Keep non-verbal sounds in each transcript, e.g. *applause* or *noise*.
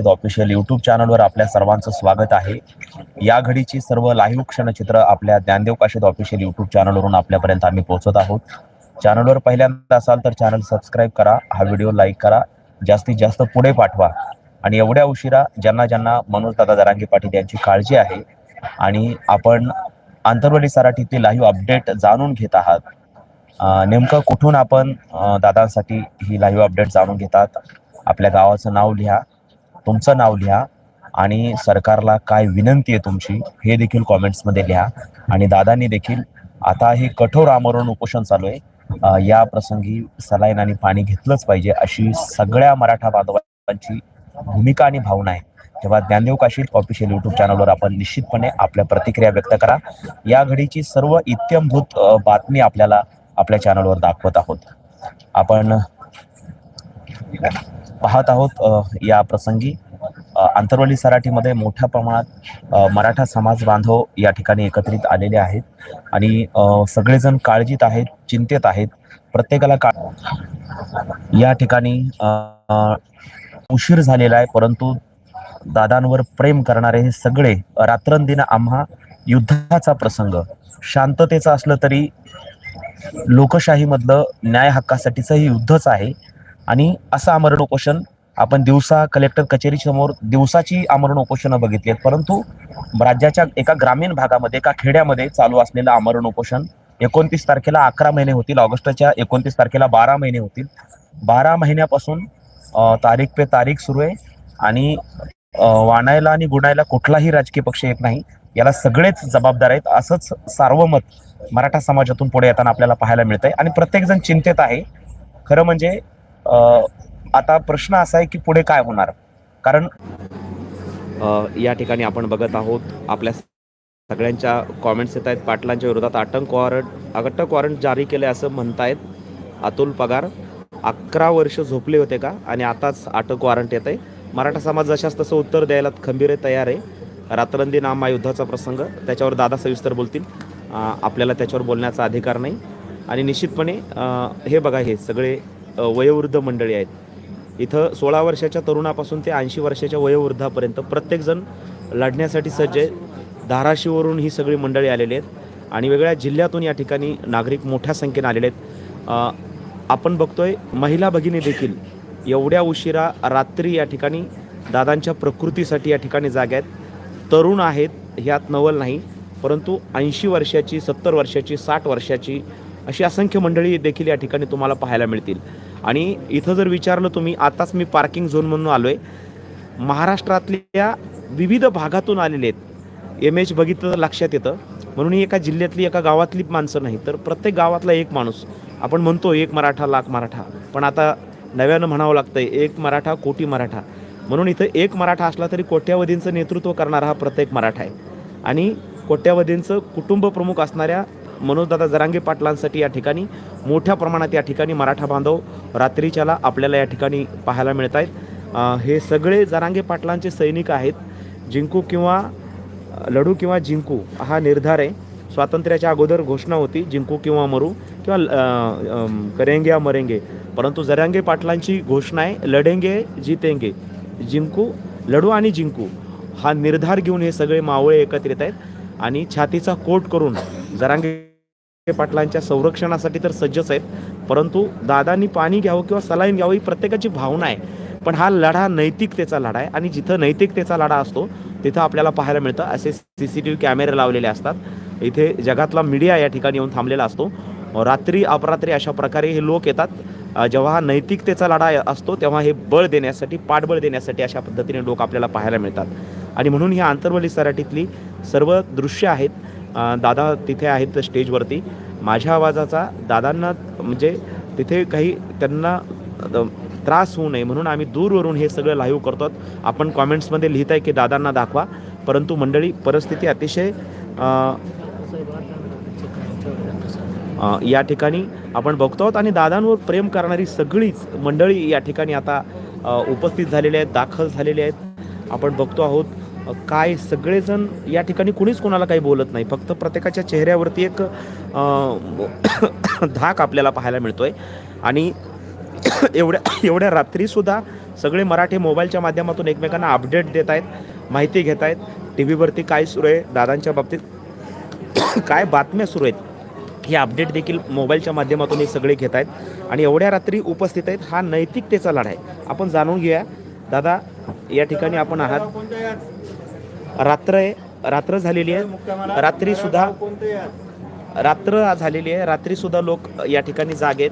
Official YouTube चॅनलवर आपल्या सर्वांचं स्वागत आहे. या घडीची सर्व लाईव्ह क्षणचित्र आपल्या ज्ञानदेव काशीद ऑफिशियल युट्यूब चॅनलवरून आपल्यापर्यंत आम्ही पोहोचत आहोत. चॅनलवर पहिल्यांदा असाल तर चॅनल सबस्क्राईब करा हा व्हिडिओ लाईक करा जास्तीत जास्त पुढे पाठवा. आणि एवढ्या उशिरा ज्यांना ज्यांना मनोजदादा दादा पाटील यांची काळजी आहे आणि आपण आंतरवली सराठीतील लाईव्ह अपडेट जाणून घेत आहात. नेमकं कुठून आपण दादांसाठी ही लाईव्ह अपडेट जाणून घेतात? आपल्या गावाचं नाव लिहा. तुमचं नाव लिहा आणि सरकारला काय विनंती आहे तुमची हे देखील कॉमेंट्समध्ये लिहा. आणि दादांनी देखील आता हे कठोर आमरण उपोषण चालू आहे. या प्रसंगी सलाईन आणि पाणी घेतलंच पाहिजे अशी सगळ्या मराठा बांधवांची भूमिका आणि भावना आहे. तेव्हा ज्ञानदेव काशील ऑफिशियल युट्यूब चॅनलवर आपण निश्चितपणे आपल्या प्रतिक्रिया व्यक्त करा. या घडीची सर्व इत्यंभूत बातमी आपल्याला आपल्या चॅनलवर दाखवत आहोत. आपण पाहत आहोत या प्रसंगी. आंतरवली सराठीमध्ये मोठ्या प्रमाणात मराठा समाज बांधव या ठिकाणी एकत्रित आलेले आहेत. आणि सगळेजण काळजीत आहेत चिंतेत आहेत. प्रत्येकाला का या ठिकाणी उशीर झालेला आहे परंतु दादांवर प्रेम करणारे हे सगळे रात्रंदिन आम्हा युद्धाचा प्रसंग. शांततेचा असलं तरी लोकशाहीमधलं न्याय हक्कासाठीचं हे युद्धच आहे. आणि असं आमरण उपोषण आपण दिवसा कलेक्टर कचेरी समोर दिवसाची आमरण उपोषणं बघितली आहेत. परंतु राज्याच्या एका ग्रामीण भागामध्ये एका खेड्यामध्ये चालू असलेलं आमरण उपोषण एकोणतीस तारखेला अकरा महिने होतील. ऑगस्टच्या एकोणतीस तारखेला बारा महिने होतील. बारा महिन्यापासून तारीख पे तारीख सुरू आहे आणि वाणायला आणि गुणायला कुठलाही राजकीय पक्ष येत नाही. याला सगळेच जबाबदार आहेत. असंच सार्वमत मराठा समाजातून पुढे येताना आपल्याला पाहायला मिळतंय. आणि प्रत्येकजण चिंतेत आहे. खरं म्हणजे आता प्रश्न असा आहे की पुढे काय होणार? कारण या ठिकाणी आपण बघत आहोत आपल्या सगळ्यांच्या कॉमेंट्स येत आहेत. पाटलांच्या विरोधात अटक वॉरंट अटक वॉरंट जारी केले असं म्हणतायत अतुल पगार. अकरा वर्ष झोपले होते का? आणि आताच अटक वॉरंट येत आहे. मराठा समाज जशाच तसं उत्तर द्यायला खंबीर आहे तयार आहे. रात्रंदिन आम्हा युद्धाचा प्रसंग. त्याच्यावर दादा सविस्तर बोलतील. आपल्याला त्याच्यावर बोलण्याचा अधिकार नाही. आणि निश्चितपणे हे बघा हे सगळे वयोवृद्ध मंडळी आहेत. इथं सोळा वर्षाच्या तरुणापासून ते ऐंशी वर्षाच्या वयोवृद्धापर्यंत प्रत्येकजण लढण्यासाठी सज्ज आहे धाराशिववरून ही सगळी मंडळी आलेली आहेत आणि वेगळ्या जिल्ह्यातून या ठिकाणी नागरिक मोठ्या संख्येने आलेले आहेत. आपण बघतोय महिला भगिनी देखील एवढ्या उशिरा रात्री या ठिकाणी दादांच्या प्रकृतीसाठी या ठिकाणी जागा आहेत. तरुण आहेत ह्यात नवल नाही परंतु ऐंशी वर्षाची सत्तर वर्षाची साठ वर्षाची अशी असंख्य मंडळी देखील या ठिकाणी तुम्हाला पाहायला मिळतील. आणि इथं जर विचारलं तुम्ही आताच मी पार्किंग झोन म्हणून आलो आहे महाराष्ट्रातल्या विविध भागातून आलेले आहेत. एम एच बघितलं तर लक्षात येतं. म्हणून ही एका जिल्ह्यातली एका गावातली माणसं नाही तर प्रत्येक गावातला एक माणूस. आपण म्हणतो एक मराठा लाख मराठा. पण आता नव्यानं म्हणावं लागतं आहे एक मराठा कोटी मराठा. म्हणून इथं एक मराठा असला तरी कोट्यावधींचं नेतृत्व करणारा हा प्रत्येक मराठा आहे. आणि कोट्यावधींचं कुटुंब प्रमुख असणाऱ्या मनोजदादा जरांगे पाटलांसाठी या ठिकाणी मोठ्या प्रमाणात या ठिकाणी मराठा बांधव रात्रीच्याला आपल्याला या ठिकाणी पाहायला मिळत आहेत. हे सगळे जरांगे पाटलांचे सैनिक आहेत. जिंकू किंवा लढू किंवा जिंकू हा निर्धार आहे. स्वातंत्र्याच्या अगोदर घोषणा होती जिंकू किंवा मरू किंवा करेंगे या मरेंगे. परंतु जरांगे पाटलांची घोषणा आहे लढेंगे जितेंगे. जिंकू लढू आणि जिंकू हा निर्धार घेऊन हे सगळे मावळे एकत्रित आहेत. आणि छातीचा कोट करून जरांगे पाटलांच्या संरक्षणासाठी तर सज्जच आहेत. परंतु दादांनी पाणी घ्यावं किंवा सलाईन घ्यावं ही प्रत्येकाची भावना आहे. पण हा लढा नैतिकतेचा लढा आहे आणि जिथं नैतिकतेचा लढा असतो तिथं आपल्याला पाहायला मिळतं. असे सी सी टी व्ही कॅमेरे लावलेले असतात. इथे जगातला मीडिया या ठिकाणी येऊन थांबलेला असतो. रात्री अपरात्री अशा प्रकारे हे लोक येतात. जेव्हा हा नैतिकतेचा लढा असतो तेव्हा हे बळ देण्यासाठी पाठबळ देण्यासाठी अशा पद्धतीने लोक आपल्याला पाहायला मिळतात. आणि म्हणून ह्या आंतरवली सराटीतली सर्व दृश्य आहेत. दादा तिथे आहेत स्टेजवरती. माझ्या आवाजाचा दादांना म्हणजे तिथे काही त्यांना त्रास होऊ नये म्हणून आम्ही दूरवरून हे सगळं लाईव्ह करतो. आपण कॉमेंट्समध्ये लिहित आहे की दादांना दाखवा. परंतु मंडळी परिस्थिती अतिशय या ठिकाणी आपण बघतो आहोत. आणि दादांवर प्रेम करणारी सगळीच मंडळी या ठिकाणी आता उपस्थित झालेले आहेत दाखल झालेले आहेत. आपण बघतो आहोत काय सगळेजण या ठिकाणी कुणीच कोणाला काही बोलत नाही. फक्त प्रत्येकाच्या चेहऱ्यावरती एक *coughs* धाक आपल्याला पाहायला मिळतोय. आणि *coughs* एवढ्या एवढ्या रात्रीसुद्धा सगळे मराठी मोबाईलच्या माध्यमातून एकमेकांना अपडेट देत आहेत माहिती घेत आहेत. टी व्हीवरती काय सुरू आहे दादांच्या बाबतीत *coughs* काय बातम्या सुरू आहेत ही अपडेट देखील मोबाईलच्या माध्यमातून हे सगळे घेत आहेत. आणि एवढ्या रात्री उपस्थित आहेत हा नैतिकतेचा लढा आहे आपण जाणून घेऊया. दादा या ठिकाणी आपण आहात. रात्र आहे रात्र झालेली आहे. रात्री सुद्धा रात्र झालेली आहे. रात्री सुद्धा लोक या ठिकाणी जागेत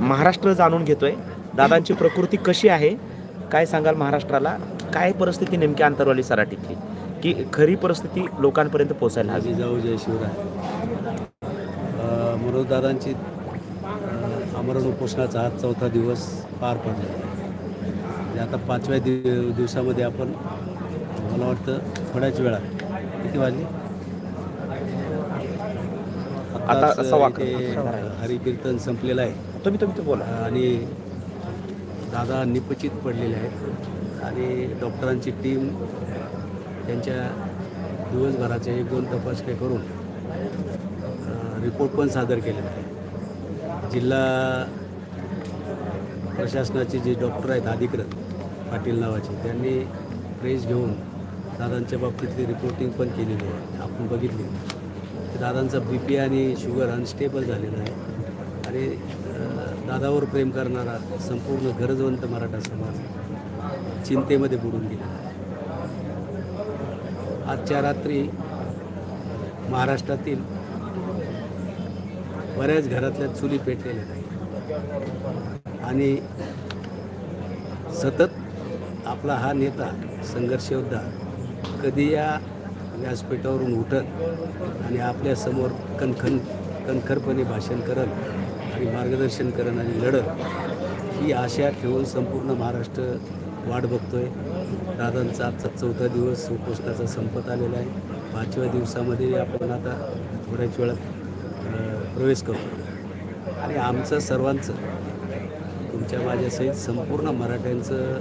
महाराष्ट्र जाणून घेतोय. दादांची प्रकृती कशी आहे? काय सांगाल महाराष्ट्राला? काय परिस्थिती नेमकी अंतरवाली सराटीतली? की खरी परिस्थिती लोकांपर्यंत पोहोचायला हवी? जाऊ जय शिवराय मनोजदादांची आमरण उपोषणाचा आज चौथा दिवस पार पडला म्हणजे आता पाचव्या दिव दिवसामध्ये आपण मला वाटतं थोड्याच वेळात. किती वाजले? आता सव्वा अकरा. हरिकीर्तन संपलेलं आहे. तुम्ही तुम्ही बोला. आणि दादा निपचित पडलेले आहेत. आणि डॉक्टरांची टीम त्यांच्या दिवसभराच्या एक दोन तपासण्या करून अ, रिपोर्ट पण सादर केलेला आहे. जिल्हा प्रशासनाचे जे डॉक्टर आहेत अधिकृत पाटील नावाचे त्यांनी प्रेस घेऊन दादांच्या बाबतीतली रिपोर्टिंग पण केलेली आहे. आपण बघितली. दादांचा बी पी आणि शुगर अनस्टेबल झालेला आहे. आणि दादावर प्रेम करणारा संपूर्ण गरजवंत मराठा समाज चिंतेमध्ये बुडून गेलेला आहे. आजच्या रात्री महाराष्ट्रातील बऱ्याच घरातल्या चुली पेटलेल्या नाही आणि सतत आपला हा नेता संघर्षयोद्धा कधी या व्यासपीठावरून उठत आणि आपल्यासमोर कणखन कणखरपणे भाषण करत आणि मार्गदर्शन करण आणि लढत ही आशा ठेवून संपूर्ण महाराष्ट्र वाट बघतो आहे दादांचा आजचा चौथा दिवस उपोषणाचा संपत आलेला आहे. पाचव्या दिवसामध्ये आपण आता थोड्याच वेळात प्रवेश करतो आणि आमचं सर्वांचं तुमच्या माझ्यासहित संपूर्ण मराठ्यांचं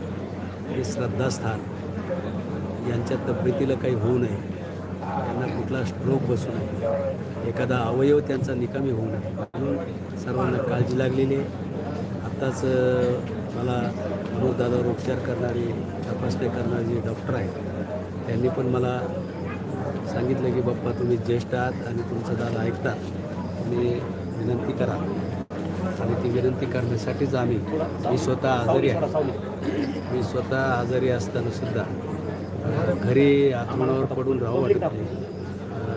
हे श्रद्धास्थान यांच्या तब्येतीला काही होऊ नये. त्यांना कुठला स्ट्रोक बसू नये. एखादा अवयव त्यांचा निकामी होऊ नये. म्हणून सर्वांना काळजी लागलेली आहे. आत्ताच मला मनोजदादावर उपचार करणारे तपासणी करणारे जे डॉक्टर आहेत त्यांनी पण मला सांगितलं की बाप्पा तुम्ही ज्येष्ठ आहात आणि तुमचं दादा ऐकतात. तुम्ही विनंती करा. आणि ती विनंती करण्यासाठीच आम्ही मी स्वतः आजारी आहे. मी स्वतः आजारी असताना सुद्धा घरी आत्मनावर पडून राहू वाटत नाही.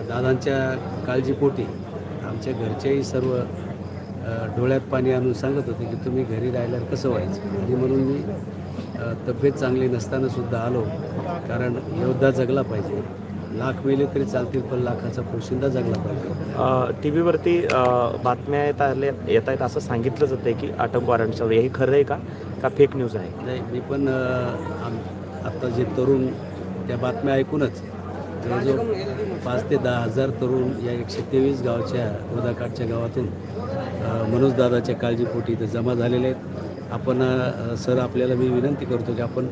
दादांच्या काळजीपोटी आमच्या घरचेही सर्व डोळ्यात पाणी आणून सांगत होते की तुम्ही घरी राहिल्यावर कसं व्हायचं? आणि म्हणून मी तब्येत चांगली नसताना सुद्धा आलो. कारण योद्धा जगला पाहिजे. लाख मेले तरी चालतील पण लाखाचा पोशिंदा जगला पाहिजे. टी व्हीवरती बातम्या येत आल्या येत आहेत असं सांगितलं जातं की अटक वॉरंटचं हे खरं आहे का? का फेक न्यूज आहे? नाही मी पण आम आत्ता जे तरुण त्या बातम्या ऐकूनच जवळजवळ पाच ते दहा हजार तरुण या एकशे तेवीस गावच्या गोदाकाठच्या गावातून मनोजदादाच्या काळजीपोटी इथं जमा झालेले आहेत. आपण सर आपल्याला मी विनंती करतो की आपण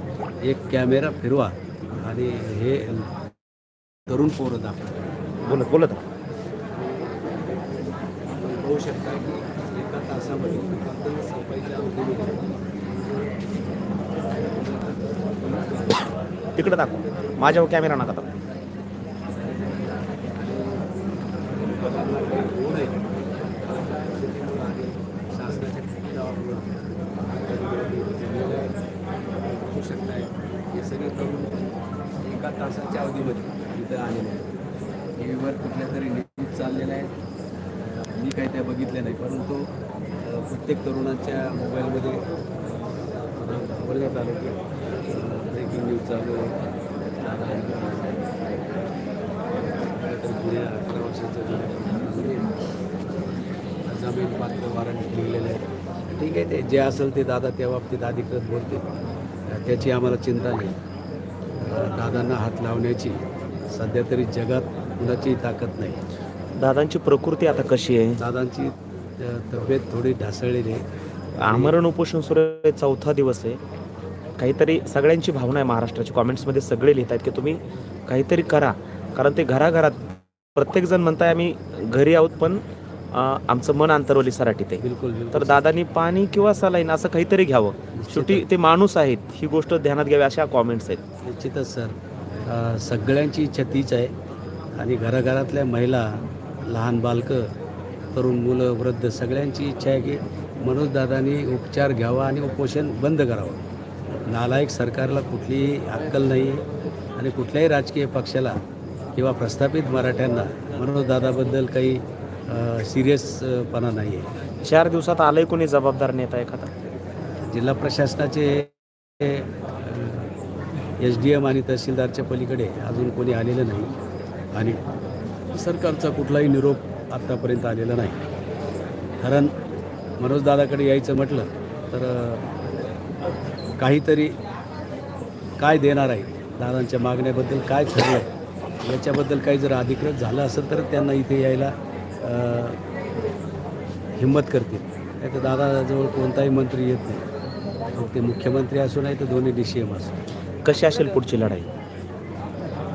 एक कॅमेरा फिरवा आणि हे तरुण पोरं दाखवा. बोलत बोलत होऊ शकता. की एका तासामध्ये संपायच्या तिकडं दाखव. माझ्यावर कॅमेरा नका दाखव. शासनाच्या होऊ शकताय हे सगळे करून एका तासाच्या अवधीमध्ये इथं आलेले आहेत. टी व्हीवर कुठल्या तरी न्यूज चाललेल्या आहेत मी काही त्या बघितल्या नाही परंतु प्रत्येक तरुणाच्या मोबाईलमध्ये आलं की ब्रेकिंग न्यूज चालू आहे. अठरा वर्षाच्या जुन्या जमीन पात्र वॉरंट लिहिलेलं आहे ठीक आहे ते जे असेल ते दादा त्या बाबतीत अधिकृत बोलतील. अ, त्याची आम्हाला चिंता नाही. दादांना हात लावण्याची सध्या तरी जगात कुणाची ताकद नाही. दादांची प्रकृती आता कशी आहे? दादांची तब्येत थोडी ढासळलेली आहे. आमरण उपोषण सुरू आहे चौथा दिवस आहे. काहीतरी सगळ्यांची भावना आहे महाराष्ट्राची. कॉमेंट्समध्ये सगळे लिहित आहेत की तुम्ही काहीतरी करा. कारण ते घराघरात प्रत्येकजण म्हणताय आम्ही घरी आहोत पण आमचं मन अंतरवली सराटीत आहे बिलकुल तर दादानी पाणी किंवा सलाईन असं काहीतरी घ्यावं. शेवटी ते माणूस आहेत ही गोष्ट ध्यानात घ्यावी अशा कॉमेंट्स आहेत. निश्चितच सर. सगळ्यांची इच्छा तीच आहे. आणि घराघरातल्या महिला लहान बालकं तरुण मुलं वृद्ध सगळ्यांची इच्छा आहे की मनोजदादांनी उपचार घ्यावा आणि उपोषण बंद करावं. नालायक सरकारला कुठलीही अक्कल नाही आणि कुठल्याही राजकीय पक्षाला किंवा प्रस्थापित मराठ्यांना मनोजदादाबद्दल काही सिरियसपणा नाही आहे चार दिवसात आलंय कोणी जबाबदार नेता एखादा? जिल्हा प्रशासनाचे एस डी एम आणि तहसीलदारच्या पलीकडे अजून कोणी आलेलं नाही आणि सरकारचा कुठलाही निरोप आत्तापर्यंत आलेला नाही. कारण मनोजदादाकडे यायचं म्हटलं तर काहीतरी काय देणार आहे दादांच्या मागण्याबद्दल काय ठरलं आहे याच्याबद्दल काही जर अधिकृत झालं असेल तर त्यांना इथे यायला हिंमत करतील. नाही तर दादाजवळ कोणताही मंत्री येत नाही. मग ते मुख्यमंत्री असो नाही तर दोन्ही डी सी एम असो. कशी असेल पुढची लढाई?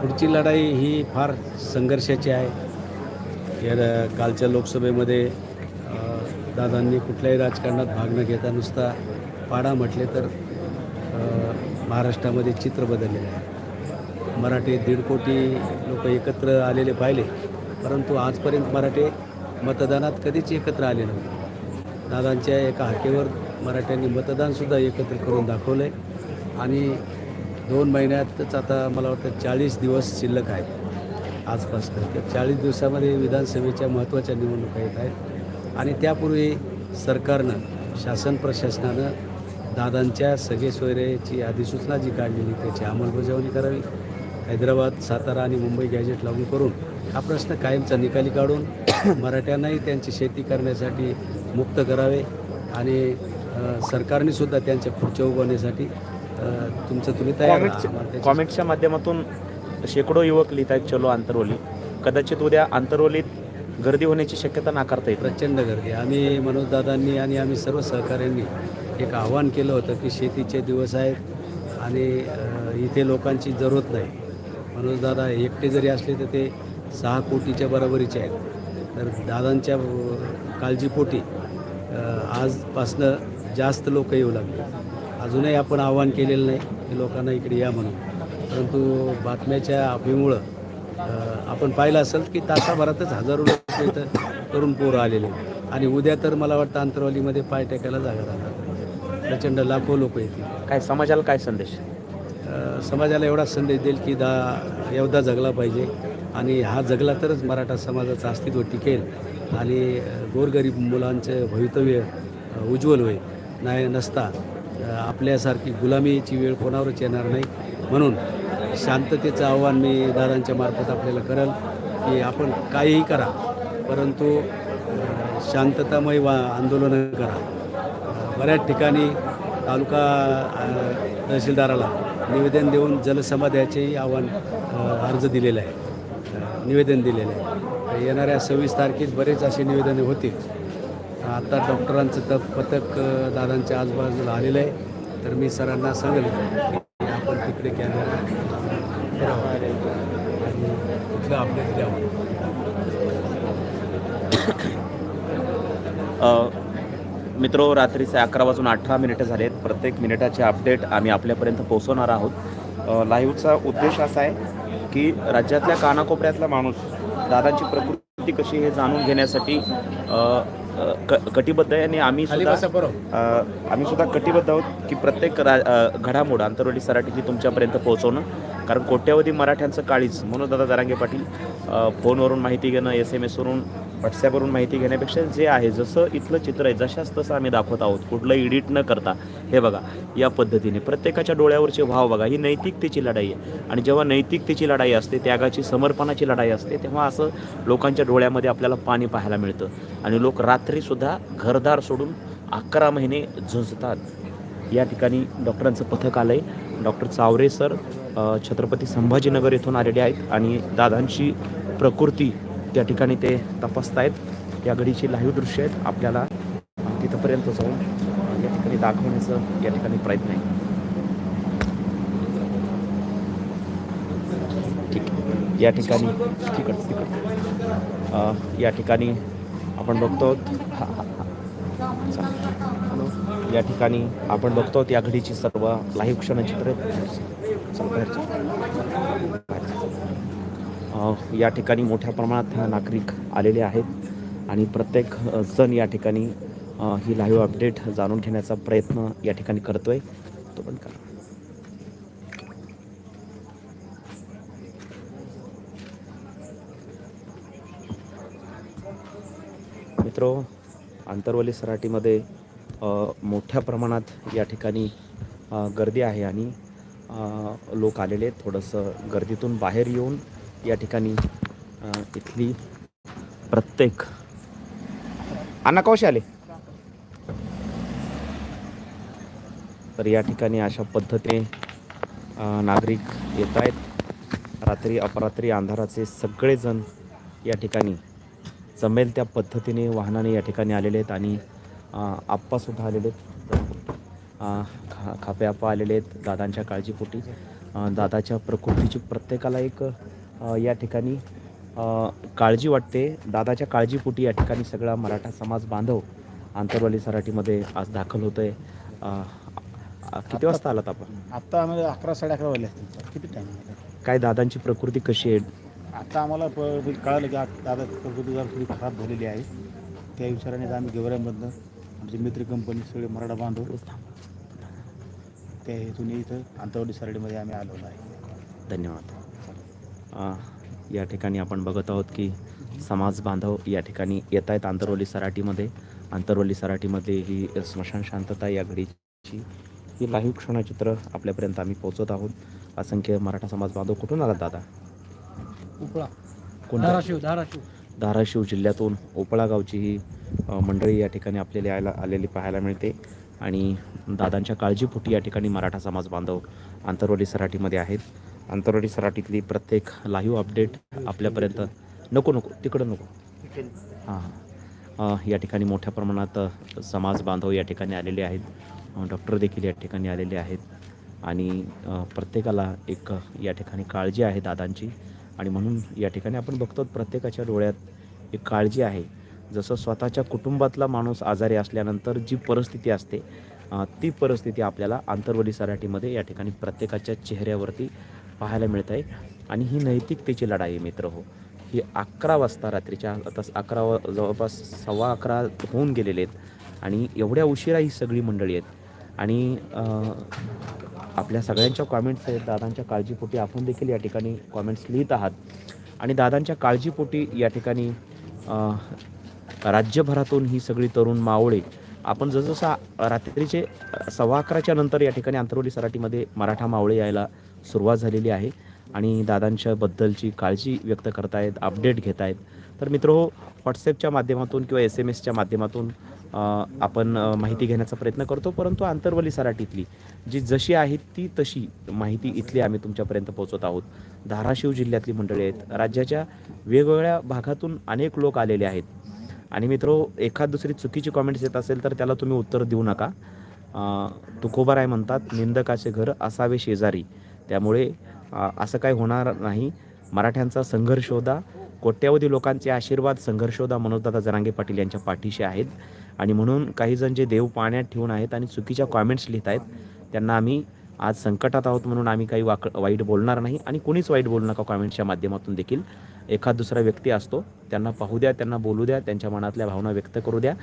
पुढची लढाई ही फार संघर्षाची आहे. या कालच्या लोकसभेमध्ये दादांनी कुठल्याही राजकारणात भाग न घेता नुसता पाडा म्हटले तर महाराष्ट्रामध्ये चित्र बदललेलं आहे. मराठी दीड कोटी लोक एकत्र आलेले पाहिले परंतु आजपर्यंत मराठे मतदानात कधीच एकत्र आले नव्हते. दादांच्या एका हाकेवर मराठ्यांनी मतदानसुद्धा एकत्र करून दाखवलं आहे आणि दोन महिन्यातच आता मला वाटतं चाळीस दिवस शिल्लक आहेत. आजपासून. त्या चाळीस दिवसामध्ये विधानसभेच्या महत्त्वाच्या निवडणुका येत आहेत. आणि त्यापूर्वी सरकारनं शासन प्रशासनानं दादांच्या सगळे सोयऱ्याची अधिसूचना जी काढलेली त्याची अंमलबजावणी करावी. हैदराबाद सातारा आणि मुंबई गॅजेट लागू करून हा प्रश्न कायमचा निकाली काढून *clears throat* मराठ्यांनाही त्यांची शेती करण्यासाठी मुक्त करावे आणि सरकारने सुद्धा त्यांच्या पुढच्या उभारण्यासाठी अ, तुमचं तुम्ही तयार कॉमेंट्सच्या माध्यमातून शेकडो युवक लिहित आहेत चलो आंतरवली कदाचित उद्या आंतरवलीत गर्दी होण्याची शक्यता नाकारता येत नाही. प्रचंड गर्दी. आम्ही मनोजदादांनी आणि आम्ही सर्व सहकाऱ्यांनी एक आव्हान केलं होतं की शेतीचे दिवस आहेत आणि अ, इथे लोकांची जरूरत नाही. मनोजदादा एकटे जरी असले तर ते सहा कोटीच्या बरोबरीचे आहेत. तर दादांच्या अ, काळजीपोटी अ, आजपासनं जास्त लोक येऊ लागले. अजूनही आपण आव्हान केलेलं नाही की लोकांना इकडे या म्हणून. परंतु बातम्याच्या अभिमुळं अ, आपण पाहिलं असेल की तासाभरातच हजारो लोक इथं तरुण पोरं आलेले. आणि उद्या तर मला वाटतं अंतरवालीमध्ये पाय टेकायला जागा राहणार प्रचंड लाखो लोक येतील. काय समाजाला काय संदेश? समाजाला एवढाच संदेश देईल की दा एवढा जगला पाहिजे. आणि हा जगला तरच मराठा समाजाचं अस्तित्व टिकेल. आणि गोरगरीब मुलांचं भवितव्य उज्ज्वल होईल. नाही नसता आपल्यासारखी गुलामीची वेळ कोणावरच येणार नाही. म्हणून शांततेचं आव्हान मी दादांच्या मार्फत आपल्याला करेल की आपण काहीही करा. परंतु शांततामय वा आंदोलनं करा. बऱ्याच ठिकाणी तालुका तहसीलदाराला निवेदन देऊन जलसमाध्याचेही आव्हान अर्ज दिलेला आहे निवेदन दिलेलं आहे येणाऱ्या सव्वीस तारखेत बरेच असे निवेदने होतील. आता डॉक्टरांचं तप पथक दादांच्या आजूबाजूला आलेलं आहे. तर मी सरांना सांगेल की आपण तिकडे कॅमेरा आणि कुठलं अपडेट द्यावं. मित्रो रात्रीचे अकरा वाजून अठरा मिनिटं झालेत. प्रत्येक मिनिटाचे अपडेट आम्ही आपल्यापर्यंत पोहोचवणार आहोत. लाईव्हचा उद्देश असा आहे की राज्यातल्या कानाकोपऱ्यातला माणूस दादांची प्रकृती कशी हे जाणून घेण्यासाठी क कटिबद्ध आहे आणि आम्ही सुद्धा आम्ही सुद्धा कटिबद्ध आहोत की प्रत्येक रा घडामोड आंतरवली सराटीची तुमच्यापर्यंत पोहोचवणं. कारण कोट्यावधी मराठ्यांचं काळीज. म्हणून दादा दरांगे पाटील फोनवरून माहिती घेणं एस एम एसवरून व्हॉट्सॲपवरून माहिती घेण्यापेक्षा जे आहे जसं इथलं चित्र आहे जशाच तसं आम्ही दाखवत आहोत. कुठलं एडिट न करता. हे बघा या पद्धतीने. प्रत्येकाच्या डोळ्यावरचे भाव बघा. ही नैतिकतेची लढाई आहे. आणि जेव्हा नैतिकतेची लढाई असते त्यागाची समर्पणाची लढाई असते तेव्हा असं लोकांच्या डोळ्यामध्ये आपल्याला पाणी पाहायला मिळतं. आणि लोक रात्रीसुद्धा घरदार सोडून अकरा महिने झुंजतात. या ठिकाणी डॉक्टरांचं पथक आलं आहे डॉक्टर चावरे सर छत्रपती संभाजीनगर येथून आलेले आहेत. आणि दादांची प्रकृती त्या ठिकाणी ते तपासतायत. या घडीची लाईव्ह दृश्य आहेत. आपल्याला तिथंपर्यंत जाऊन या ठिकाणी दाखवण्याचं या ठिकाणी प्रयत्न आहे. ठीक. या ठिकाणी तिकड तिकड. या ठिकाणी आपण बघतो या ठिकाणी आपण बघतो या घडीची सर्व लाईव्ह क्षणचित्र. चल चल. या ठिकाणी मोठ्या प्रमाणात नागरिक आलेले आहेत आणि प्रत्येक जण या ठिकाणी ही लाईव्ह अपडेट जाणून घेण्याचा प्रयत्न या ठिकाणी करतोय. तो पण करा. मित्रो आंतरवली सराटीमध्ये मोठ्या प्रमाणात या ठिकाणी गर्दी आहे आणि लोक आलेले आहेत. थोडंसं गर्दीतून बाहेर येऊन या ठिकाणी इथली प्रत्येक. अण्णा कौशे आले? तर या ठिकाणी अशा पद्धतीने नागरिक येत आहेत. रात्री अपरात्री अंधाराचे सगळेजण या ठिकाणी जमेल त्या पद्धतीने वाहनाने या ठिकाणी आलेले आहेत आणि आप्पासुद्धा आलेले आहेत. खा खापे आप्पा आलेले आहेत. दादांच्या काळजीपोटी दादाच्या प्रकृतीची प्रत्येकाला एक या ठिकाणी काळजी वाटते. दादाच्या काळजीपोटी या ठिकाणी सगळा मराठा समाज बांधव आंतरवाली सराटीमध्ये आज दाखल अ, अ, किती वाजता आलात आपण? आत्ता आम्हाला अकरा साडे अकरा वाजले असतील किती टाईम आहे? काय दादांची प्रकृती कशी आहे? आता आम्हाला प म्हणजे कळालं की दादा प्रकृती जरा थोडी खराब झालेली आहे. त्या विचाराने आम्ही गेवऱ्यामधनं आमचे मित्र कंपनी सगळे मराठा बांधव त्या हेतून इथं आंतरवाडी सरडीमध्ये आम्ही आलेलो आहे. धन्यवाद. या ठिकाणी आपण बघत आहोत की समाज बांधव या ठिकाणी येत आहेत आंतरवली सराटीमध्ये. आंतरवली सराटीमध्ये ही स्मशान शांतता या घडीची ही लाईव्ह क्षणचित्र आपल्यापर्यंत आम्ही पोहोचत आहोत. असंख्य मराठा समाज बांधव कुठून आलात दादा? उपळा. धाराशिव धाराशिव. धाराशिव जिल्ह्यातून ओपळा गावची ही मंडळी या ठिकाणी आपल्याला यायला आलेली पाहायला मिळते. आणि दादांच्या काळजीपोटी या ठिकाणी मराठा समाज बांधव आंतरवाडी सराटीमध्ये आहेत. अंतरवाडी सराटीतली प्रत्येक लाईव्ह अपडेट आपल्यापर्यंत. नको नको तिकडं नको. हां हां. या ठिकाणी मोठ्या प्रमाणात समाज बांधव या ठिकाणी आलेले आहेत. डॉक्टर देखील या ठिकाणी आलेले आहेत. आणि प्रत्येकाला एक या ठिकाणी काळजी आहे दादांची. आणि म्हणून या ठिकाणी आपण बघतो प्रत्येकाच्या डोळ्यात एक काळजी आहे. जसं स्वतःच्या कुटुंबातला माणूस आजारी असल्यानंतर जी परिस्थिती असते ती परिस्थिती आपल्याला आंतरवली सराटीमध्ये या ठिकाणी प्रत्येकाच्या चेहऱ्यावरती पाहायला मिळत आहे आणि ही नैतिकतेची लढाई मित्र हो. ही अकरा वाजता रात्रीच्या आता अकरा जवळपास सव्वा अकरा होऊन गेलेले आहेत. आणि एवढ्या उशिरा ही सगळी मंडळी आहेत. आणि आपल्या सगळ्यांच्या कॉमेंट्स आहेत. दादांच्या काळजीपोटी आपण देखील या ठिकाणी कॉमेंट्स लिहित आहात. आणि दादांच्या काळजीपोटी या ठिकाणी राज्यभरातून ही सगळी तरुण मावळे आपण जसजसा रात्रीचे सव्वा अकराच्या नंतर या ठिकाणी आंतरवली सराटीमध्ये मराठा मावळे यायला सुरुवात झालेली आहे आणि दादांच्या बद्दलची काळजी व्यक्त करतायत अपडेट घेत आहेत तर मित्र हो व्हॉट्सॲपच्या माध्यमातून किंवा एस एम एसच्या माध्यमातून आपण माहिती घेण्याचा प्रयत्न करतो परंतु आंतरवली सराटीतली जी जशी आहे ती तशी माहिती इथली आम्ही तुमच्यापर्यंत पोहोचत आहोत. धाराशिव जिल्ह्यातली मंडळी आहेत. राज्याच्या वेगवेगळ्या भागातून अनेक लोक आलेले आहेत. आणि मित्रो एखाद दुसरी चुकीची कॉमेंट्स येत असेल तर त्याला तुम्ही उत्तर देऊ नका. अ, तुकोबाराय म्हणतात निंदकाचे घर असावे शेजारी. त्यामुळे असं काय होणार नाही. मराठ्यांचा संघर्ष होता कोट्यावधी लोकांचे आशीर्वाद संघर्षोदा मनोजदादा जरांगे पाटील यांच्या पाठीशी आहेत. आणि म्हणून काही जण जे देव पाण्यात ठेवून आहेत आणि चुकीच्या कॉमेंट्स लिहित आहेत त्यांना आम्ही आज संकटात आहोत म्हणून आम्ही काही वाक वाईट बोलणार नाही. आणि कोणीच वाईट बोलू नका कॉमेंट्सच्या माध्यमातून देखील. एखाद दुसरा व्यक्ती असतो त्यांना पाहू द्या त्यांना बोलू द्या त्यांच्या मनातल्या भावना व्यक्त करू द्या.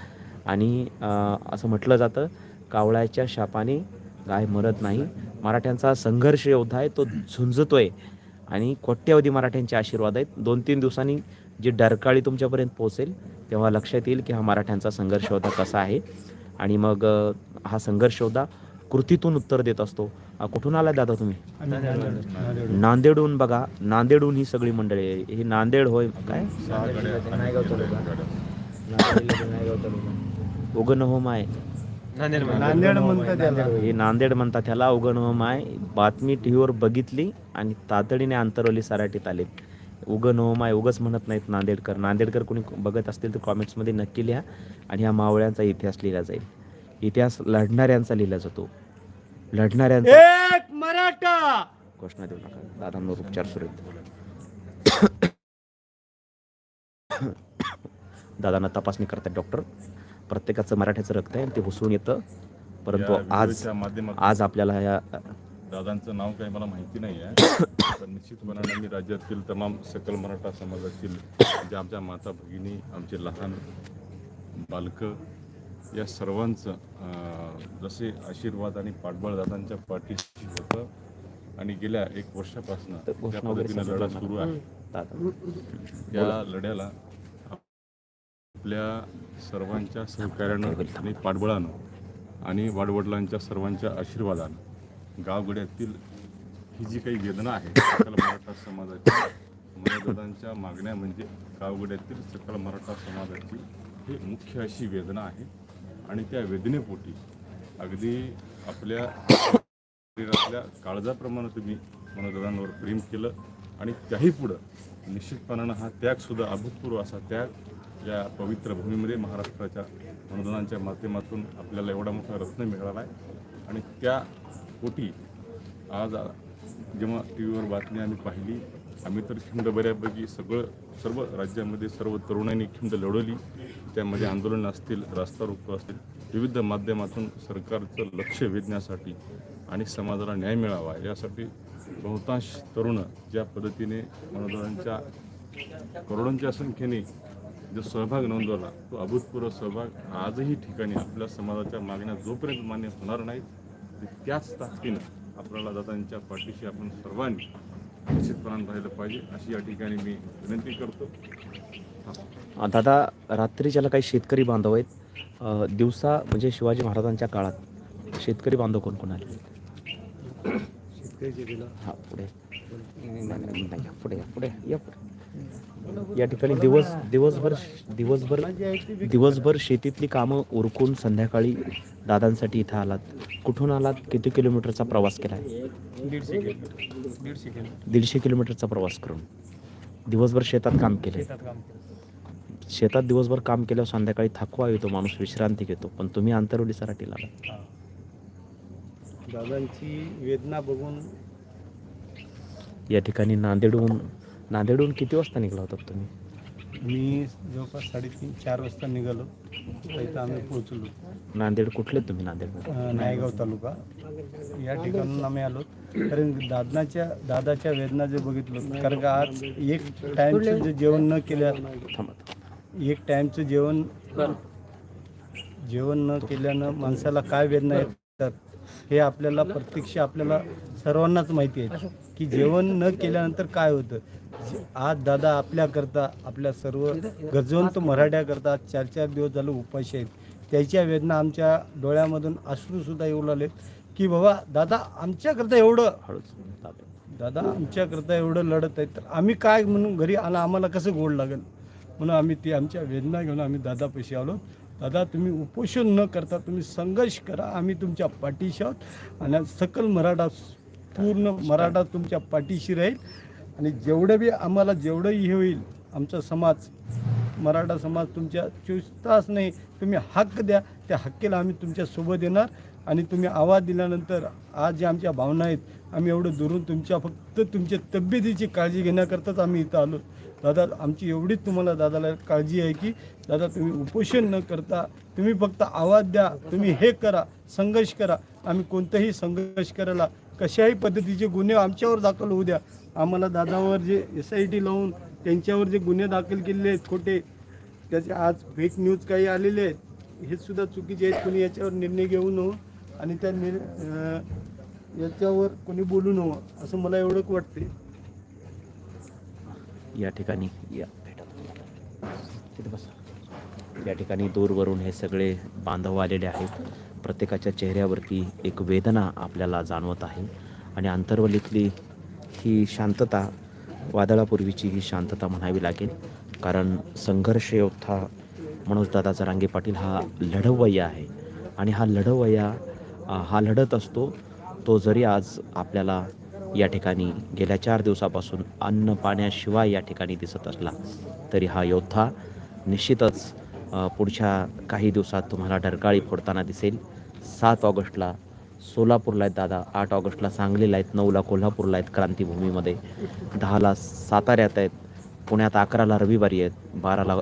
आणि असं म्हटलं जातं कावळ्याच्या शापाने गाय मरत नाही. मराठ्यांचा संघर्ष योद्धा आहे तो झुंजतोय. आणि कोट्यावधी मराठ्यांचे आशीर्वाद आहेत. दोन तीन दिवसांनी जी डरकाळी तुमच्यापर्यंत पोहोचेल तेव्हा लक्षात येईल की हा मराठ्यांचा संघर्ष योद्धा कसा आहे. आणि मग हा संघर्ष योद्धा कृतीतून उत्तर देत असतो. कुठून आला दादा तुम्ही? नांदेडहून बघा. नांदेडहून ही सगळी मंडळी आहे. ही नांदेड होय काय? उगन हो माय नांदेड म्हणतात. त्याला हे नांदेड म्हणतात ह्याला उगण हो माय. बातमी टी व्हीवर बघितली आणि तातडीने आंतरवली सराटीत आले. उगन हो माय. उगच म्हणत नाहीत नांदेडकर. नांदेडकर कोणी बघत असतील तर कॉमेंट्समध्ये नक्की लिहा आणि ह्या मावळ्यांचा इतिहास लिहिला जाईल. इतिहास लढणाऱ्यांचा लिहिला जातो. लढणाऱ्यांचा एक मराठा! घोषणा देऊ नका. दादांवर उपचार सुरू आहेत. दादांना तपासणी करतात डॉक्टर. प्रत्येकाचं मराठ्याचं रक्त आहे ते हुसळून येतं. परंतु आज आज आपल्याला या दादांचं नाव काही मला माहिती नाही आहे. *coughs* पण निश्चितपणाने मी राज्यातील तमाम सकल मराठा समाजातील ज्या आमच्या माता भगिनी आमचे लहान बालकं या सर्वांचं जसे आशीर्वाद आणि पाठबळ दादांच्या पाठीशी होतं. आणि गेल्या एक वर्षापासून त्या पद्धतीनं लढा सुरू आहे. या लढ्याला आपल्या सर्वांच्या सहकार्यानं आणि पाठबळानं आणि वाडवडिलांच्या सर्वांच्या आशीर्वादानं गावगड्यातील ही जी काही वेदना आहे सकल मराठा समाजाची मराठदादांच्या मागण्या म्हणजे गावगड्यातील सकल मराठा समाजाची ही मुख्य अशी वेदना आहे. आणि त्या वेदनेपोटी अगदी आपल्या शरीरातल्या काळजाप्रमाणे तुम्ही मनोदादांवर प्रेम केलं आणि त्याही पुढं निश्चितपणानं हा त्यागसुद्धा अभूतपूर्व असा त्याग या पवित्र भूमीमध्ये महाराष्ट्राच्या अनुदानांच्या माध्यमातून आपल्याला एवढा मोठा रत्न मिळाला आहे. आणि त्या पोटी आज जेव्हा टी व्हीवर बातमी आम्ही पाहिली आम्ही तर खिंड बऱ्यापैकी सगळं सर्व राज्यामध्ये सर्व तरुणांनी खिंड लढवली. त्यामध्ये आंदोलन असतील रास्ता रोको असतील विविध माध्यमातून सरकारचं लक्ष वेधण्यासाठी आणि समाजाला न्याय मिळावा यासाठी बहुतांश तरुण ज्या पद्धतीने मनोदरांच्या करोडोंच्या संख्येने जो सहभाग नोंदवला तो अभूतपूर्व सहभाग आजही ठिकाणी आपल्या समाजाच्या मागण्या जोपर्यंत मान्य होणार नाहीत ते त्याच ताकदीनं आपल्याला दादांच्या पाठीशी आपण सर्वांनी निश्चितपणाने राहिलं पाहिजे अशी या ठिकाणी मी विनंती करतो. दादा रात्री ज्याला काही शेतकरी बांधव आहेत. दिवसा म्हणजे शिवाजी महाराजांच्या काळात शेतकरी बांधव कोण कोण आले? हा पुढे. नाही, या, पुढे या, पुढे या ठिकाणी दिवस दिवसभर दिवसभर दिवसभर शेतीतली कामं उरकून संध्याकाळी दादांसाठी इथं आलात. कुठून आलात? किती किलोमीटरचा प्रवास केला दीडशे किलोमीटर दीडशे किलोमीटर दीडशे किलोमीटरचा प्रवास करून. दिवसभर शेतात काम केले शेतात काम केलं शेतात दिवसभर काम केल्यावर संध्याकाळी थकवा येतो माणूस विश्रांती घेतो. पण तुम्ही आंतरवली सराटीला आलात हां. दादांची वेदना बघून या ठिकाणी नांदेडहून नांदेडहून किती वाजता निघला होतात तुम्ही? मी जवळपास साडेतीन चार वाजता निघालो. तर इथं आम्ही पोहोचलो. नांदेड कुठले तुम्ही नांदेडमध्ये? अं, नायगाव तालुका. या ठिकाणून आम्ही आलो. कारण दादनाच्या दादाच्या वेदना जे बघितलं कारण का आज एक टाईमचं जे जेवण न केल्या थांबा. एक टाईमचं जेवण जेवण न केल्यानं माणसाला काय वेदना येतात हे आपल्याला प्रत्यक्ष आपल्याला सर्वांनाच माहिती आहे. की जेवण न केल्यानंतर काय होतं? आज दादा आपल्याकरता आपल्या सर्व गरजवंत मराठ्याकरता चार चार दिवस झालं उपाशी आहेत. त्याच्या वेदना आमच्या डोळ्यामधून अश्रूसुद्धा येऊ लागले की बाबा दादा आमच्याकरता एवढं. दादा. आमच्याकरता एवढं लढत आहे तर आम्ही काय म्हणून घरी आला आम्हाला कसं गोड लागेल? म्हणून आम्ही ती आमच्या वेदना घेऊन आम्ही दादापाशी आलो. दादा तुम्ही उपोषण न करता तुम्ही संघर्ष करा आम्ही तुमच्या पाठीशी आहोत. आणि सकल मराठा पूर्ण मराठा तुमच्या पाठीशी राहील. आणि जेवढं बी आम्हाला जेवढंही हे होईल आमचा समाज मराठा समाज तुमच्या चोवीस तास नाही. तुम्ही हक्क द्या त्या हक्केला आम्ही तुमच्यासोबत येणार. आणि तुम्ही आवाज दिल्यानंतर आज ज्या आमच्या भावना आहेत आम्ही एवढं दुरून तुमच्या फक्त तुमच्या तब्येतीची काळजी घेण्याकरताच आम्ही इथं आलो. दादा आमची एवढीच तुम्हाला दादाला काळजी आहे की दादा तुम्ही उपोषण न करता तुम्ही फक्त आवाज द्या तुम्ही हे करा संघर्ष करा. आम्ही कोणताही संघर्ष करायला कशाही पद्धतीचे गुन्हे आमच्यावर दाखल होऊ द्या. आम्हाला दादावर जे एस आय टी लावून त्यांच्यावर जे गुन्हे दाखल केलेले आहेत खोटे त्याचे आज फेक न्यूज काही आलेले आहेत हे सुद्धा चुकीचे आहेत. कोणी याच्यावर निर्णय घेऊ नये आणि त्या निर याच्यावर कोणी बोलू नये असं मला एवढं वाटते या ठिकाणी या भेटा बसा. या ठिकाणी दूरवरून हे सगळे बांधव आलेले आहेत. प्रत्येकाच्या चेहऱ्यावरती एक वेदना आपल्याला जाणवत आहे. आणि अंतर्वलीतली ही शांतता वादळापूर्वीची ही शांतता म्हणावी लागेल. कारण संघर्ष योद्धा मनोज दादाचा जरांगे पाटील हा लढवय्या आहे. आणि हा लढवय्या हा लढत असतो तो जरी आज आपल्याला या ठिकाणी गेल्या चार दिवसापासून अन्न पाण्याशिवाय या ठिकाणी दिसत असला तरी हा योद्धा निश्चितच पुढच्या काही दिवसात तुम्हाला डरकाळी फोडताना दिसेल. सात ऑगस्टला सोलापूरला आहेत दादा. आठ ऑगस्टला सांगलीला आहेत नऊला कोल्हापूरला आहेत क्रांतीभूमीमध्ये. दहाला साताऱ्यात आहेत पुण्यात अकराला रविवारी आहेत बाराला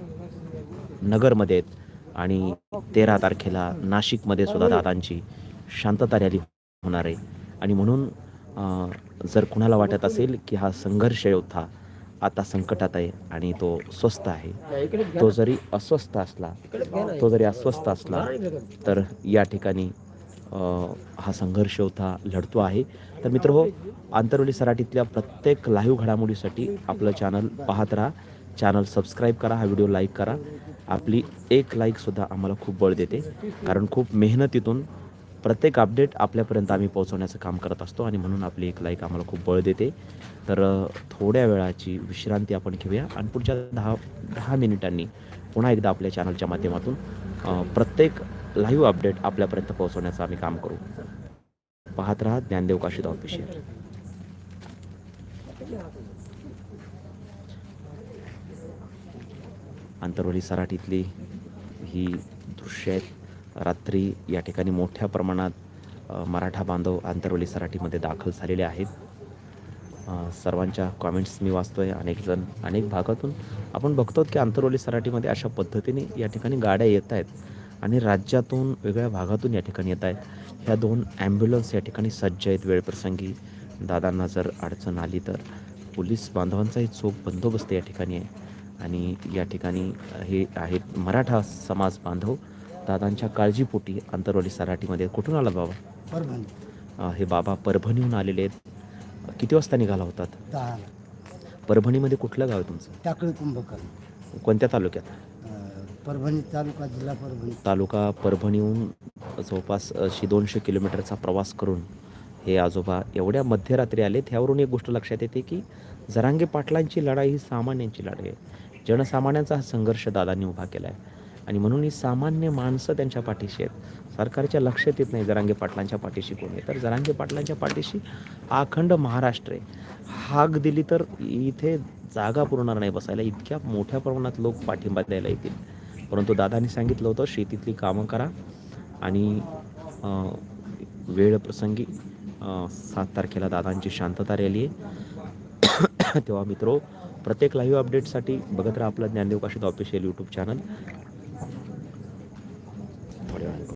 नगरमध्ये आहेत आणि तेरा तारखेला नाशिकमध्ये सुद्धा दादांची शांतता रॅली होणार आहे. आणि म्हणून जर कुणाला वाटत असेल की हा संघर्ष योद्धा आता संकटात आहे आणि तो स्वस्त आहे तो जरी अस्वस्थ असला तो जरी अस्वस्थ असला तर या ठिकाणी हा संघर्ष होता लढतो आहे. तर मित्र हो आंतरवली सराटीतल्या प्रत्येक लाईव्ह घडामोडीसाठी आपलं चॅनल पाहत राहा. चॅनल सबस्क्राईब करा हा व्हिडिओ लाईक करा. आपली एक लाईकसुद्धा आम्हाला खूप बळ देते. कारण खूप मेहनतीतून प्रत्येक अपडेट आपल्यापर्यंत आम्ही पोहोचवण्याचं काम करत असतो आणि म्हणून आपली एक लाईक आम्हाला खूप बळ देते. तर थोड्या वेळाची विश्रांती आपण घेऊया आणि पुढच्या दहा दहा मिनिटांनी पुन्हा एकदा आपल्या चॅनलच्या माध्यमातून प्रत्येक लाईव्ह अपडेट आपल्यापर्यंत पोहोचवण्याचं आम्ही काम करू. पाहत राहा ज्ञानदेव काशीद ऑफिशियल आंतरवली सराठीतली ही दृश्य आहेत. रात्री या ठिकाणी मोठ्या प्रमाणात मराठा बांधव आंतरवली सराठीमध्ये दाखल झालेले आहेत. सर्वांच्या कॉमेंट्स मी वाचतो अनेक जण अनेक भागातून आपण बघतो की आंतरवली सराठीमध्ये अशा पद्धतीने या ठिकाणी गाड्या येत आहेत. आणि राज्यातून वेगळ्या भागातून या ठिकाणी येत आहेत. ह्या दोन ॲम्ब्युलन्स या ठिकाणी सज्ज आहेत वेळप्रसंगी. दादांना जर अडचण आली तर पोलीस बांधवांचाही चोख बंदोबस्त या ठिकाणी आहे. आणि या ठिकाणी हे आहेत मराठा समाज बांधव. दादांच्या काळजीपोटी आंतरवली सराटीमध्ये कुठून आला बाबा? हे बाबा परभणीहून आलेले आहेत. किती वाजता निघाला होतात? परभणीमध्ये कुठलं गाव आहे तुमचं? कुंभकर्ण. कोणत्या तालुक्यात? परभणी तालुका जिल्हा परभणी. तालुका परभणीहून जवळपास अशी दोनशे किलोमीटरचा प्रवास करून हे आजोबा एवढ्या मध्यरात्री आले त्यावरून एक गोष्ट लक्षात येते की जरांगे पाटलांची लढाई ही सामान्यांची लढाई आहे. जनसामान्यांचा हा संघर्ष दादांनी उभा केला आहे आणि म्हणून ही सामान्य माणसं त्यांच्या पाठीशी आहेत. सरकारच्या लक्षात येत नाही जरांगे पाटलांच्या पाठीशी कोण आहे. तर जरांगे पाटलांच्या पाठीशी अखंड महाराष्ट्र आहे. हाक दिली तर इथे जागा पुरणार नाही बसायला. इतक्या मोठ्या प्रमाणात लोक पाठिंबा द्यायला येतील. परंतु दादानी सांगितलं होतं शेतीतली कामं करा आणि वेळप्रसंगी सात तारखेला दादांची शांतता रॅली आहे. *coughs* तेव्हा मित्रो प्रत्येक लाईव्ह अपडेटसाठी बघत राहा आपलं Dnyandev Kashid official YouTube channel